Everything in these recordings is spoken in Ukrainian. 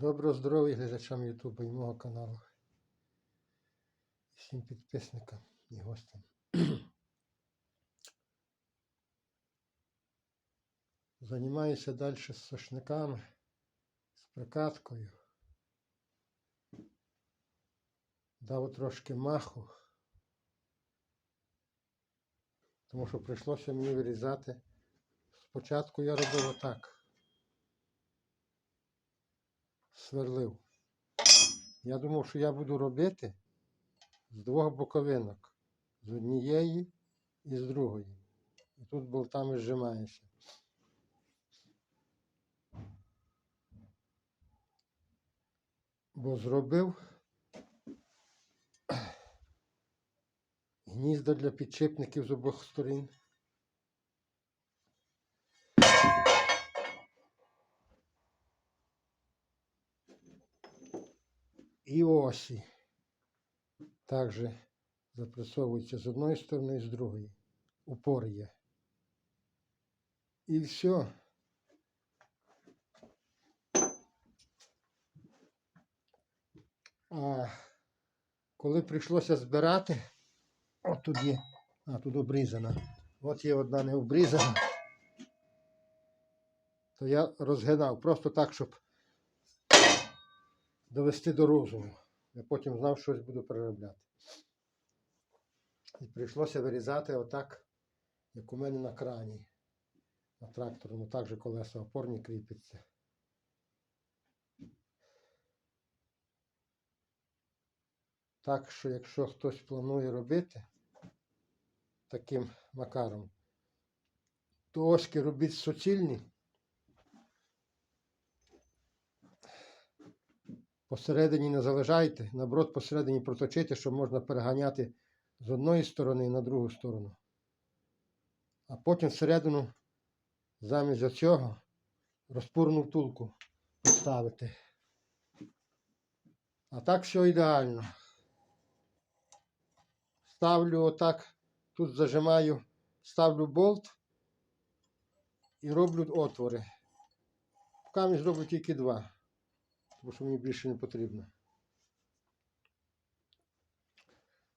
Доброго здоров'я глядачам Ютубу і мого каналу. Всім підписникам і гостям. Займаюся далі з сошниками, з прикаткою. Дав трошки маху, тому що прийшлося мені вирізати. Спочатку я робив отак. Сверлив. Я думав, що я буду робити з двох боковинок. З однієї і з другої. І тут болтами зжимаєшся. Бо зробив гнізда для підшипників з обох сторін. І осі також запресовуються з одної сторони і з другої. Упор є. І все. А коли прийшлося збирати, от тут є, а тут обрізана. От є одна не обрізана, то я розгинав просто так, щоб довести до розуму. Я потім знав, що щось буду переробляти. І прийшлося вирізати отак, як у мене на крані. На тракторному так же колеса опорні кріпиться. Так що, якщо хтось планує робити таким макаром, то оськи робіть суцільні. Посередині не залежайте, наоборот, посередині проточити, щоб можна переганяти з одної сторони на другу сторону. А потім всередину замість цього розпурну втулку поставити. А так все ідеально. Ставлю отак, тут зажимаю, ставлю болт і роблю отвори. Камінь зроблю тільки два тому що мені більше не потрібно.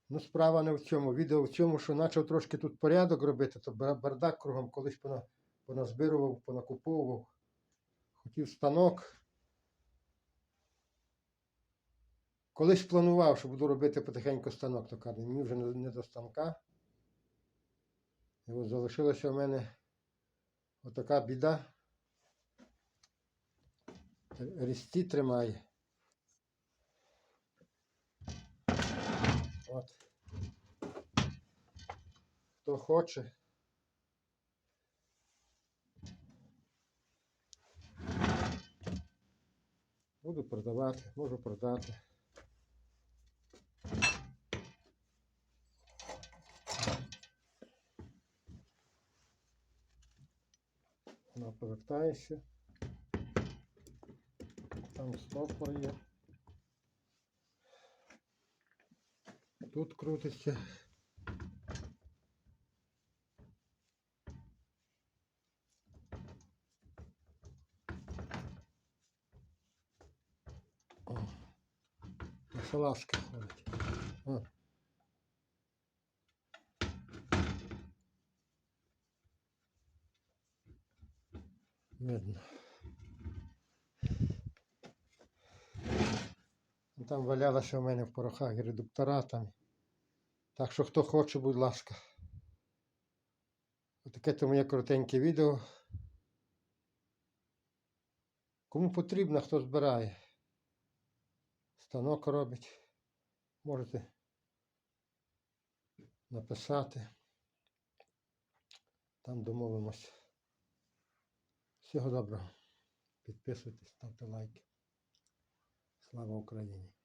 Ну, справа не в цьому. Відео в цьому, що почав трошки тут порядок робити, то бардак кругом колись пона, поназбирував, понакуповував. Хотів станок. Колись планував, що буду робити потихеньку станок, то каже, мені вже не, не до станка. І от залишилася в мене отака біда різці тримає. От. Хто хоче. Буду продавати, можу продати. Вона повертається. Там стопор є. Тут крутиться. О, на салазки ходить. О. Видно. Там валялося у мене в порохах і редуктора там. Так що хто хоче, будь ласка. Отаке то моє коротеньке відео. Кому потрібно, хто збирає. Станок робить. Можете написати. Там домовимось. Всього доброго. Підписуйтесь, ставте лайки. Слава Україні!